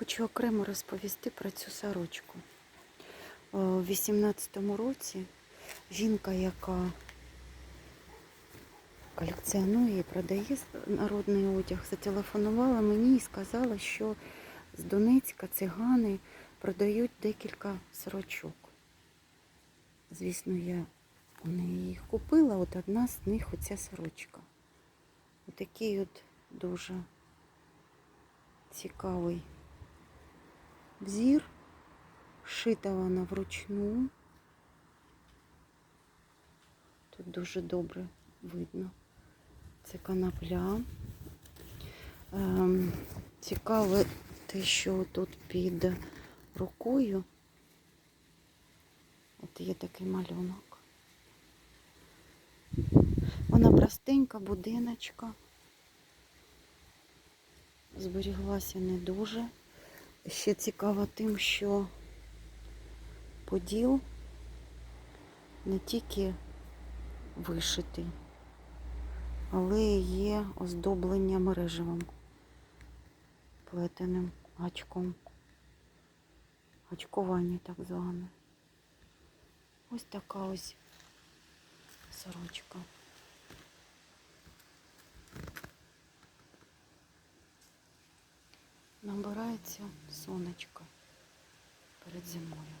Хочу окремо розповісти про цю сорочку. Е, У 18-му році жінка, яка колекціонує і продає народний одяг, зателефонувала мені і сказала, що з Донецька цигани продають декілька сорочок. Звісно, я у неї їх купила, от одна з них оця сорочка. Отакий от дуже цікавий взір. Шита вона вручну. Тут дуже добре видно. Це канапля. Ем, цікаве те, що тут під рукою. От є такий малюнок. Вона простенька, будиночка. Зберіглася не дуже. Ще цікаво тим, що поділ не тільки вишитий, але є оздоблення мережевим плетеним гачком. Гачкування так зване. Ось така ось сорочка. Набирається сонечко перед зимою.